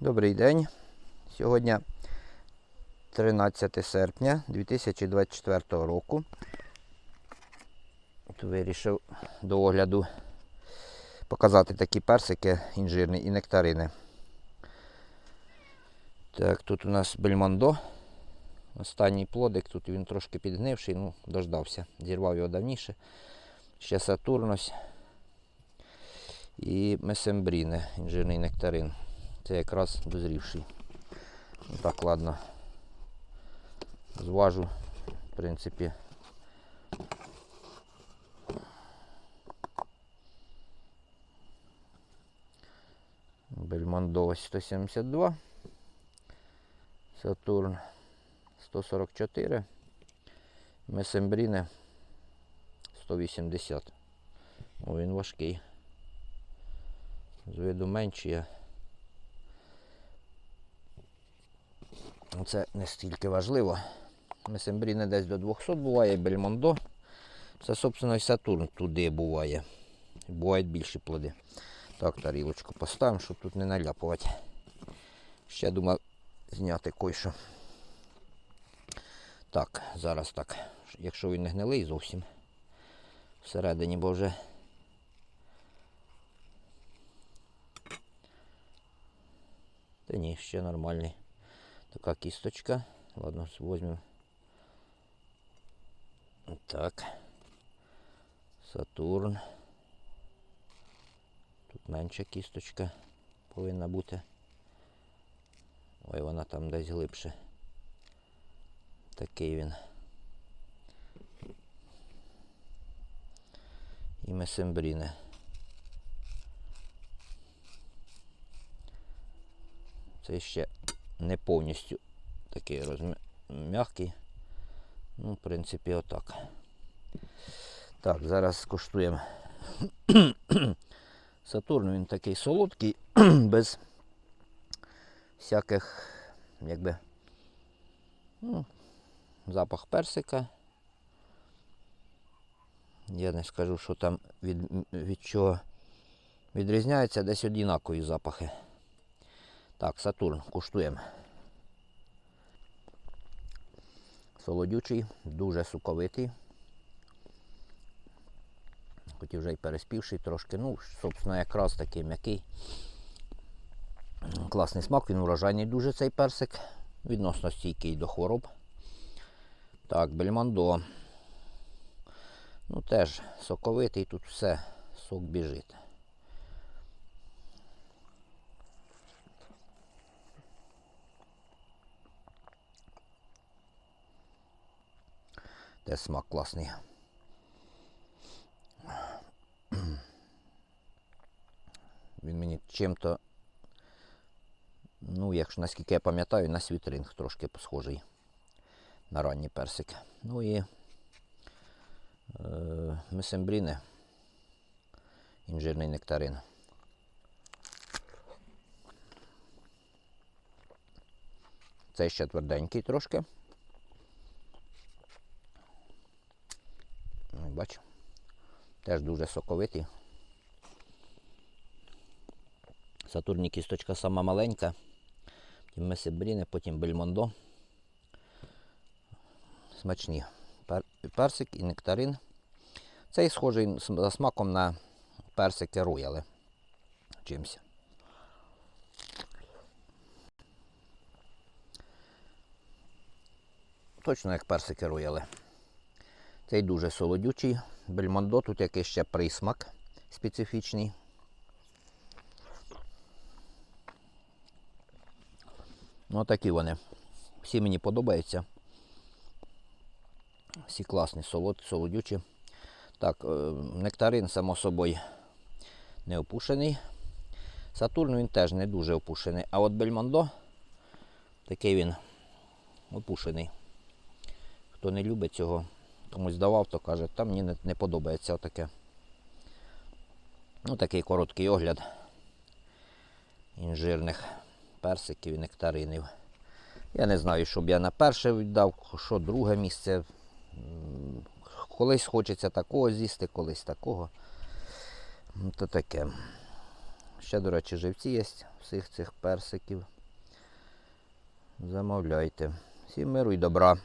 Добрий день. Сьогодні 13 серпня 2024 року. От Вирішив до огляду показати такі персики інжирні і нектарини. Так, тут у нас бельмондо. Останній плодик, тут він трошки підгнивший, ну, дождався. Зірвав його давніше. Ще Сатурнось і месембріне, інжирний нектарин. Це якраз дозрівший. Ну, Так, ладно. Зважу, в принципі. Бельмондо 172. Сатурн 144. Месембріне 180. О, він важкий. З виду менший. а Ну, Це не стільки важливо. Месембріне десь до 200 буває, Бельмондо. Це, собственно, і Сатурн туди буває. Бувають більші плоди. Так, тарілочку поставимо, щоб тут не наляпувати. Ще думав зняти кое-що. Так, зараз так. Якщо він не гнилий зовсім всередині, бо вже Та ні, ще нормальний. Така кісточка. Ладно, возьмемо. Так. Сатурн. Тут менша кісточка повинна бути. Ой, вона там десь глибше. Такий він. І месембріне. Це ще не повністю такий розм'я... м'який. Ну, в принципі, отак. Так, зараз скуштуємо. Сатурн він такий солодкий, без всяких, якби, ну, запах персика. Я не скажу, що там від, від чого відрізняється, десь однакові запахи. Так, Сатурн куштуємо. Солодючий, дуже суковитий. Хоч і вже й переспівший трошки. Ну, собственно, якраз такий м'який. Класний смак, він урожайний дуже цей персик. Відносно стійкий до хвороб. Так, бельмондо. Ну теж соковитий, тут все, сок біжить. Теж смак класний. Він мені чим-то, ну, якщо наскільки я пам'ятаю, на світринг трошки схожий на ранній персик. Ну і е, месембріне, інжирний нектарин. Цей ще тверденький трошки. Ну, Бачу. Теж дуже соковитий. Сатурні кісточка сама маленька. Потім месебріне, потім бельмондо. Смачні. Персик і нектарин. Цей схожий за смаком на персики рояли. Чимся. Точно як персики рояли. Цей дуже солодючий. Бельмондо, тут якийсь ще присмак специфічний. Ну, такі вони. Всі мені подобаються. Всі класні, солод, солодючі. Так, е, нектарин, само собою, не опушений. Сатурн він теж не дуже опушений. А от Бельмондо, такий він опушений. Хто не любить цього, комусь давав, то каже, там мені не, не подобається отаке. Ну, такий короткий огляд інжирних персиків і нектаринів. Я не знаю, що б я на перше віддав, що друге місце. Колись хочеться такого з'їсти, колись такого. Ну, то таке. Ще, до речі, живці є всіх цих персиків. Замовляйте. Всім миру і добра.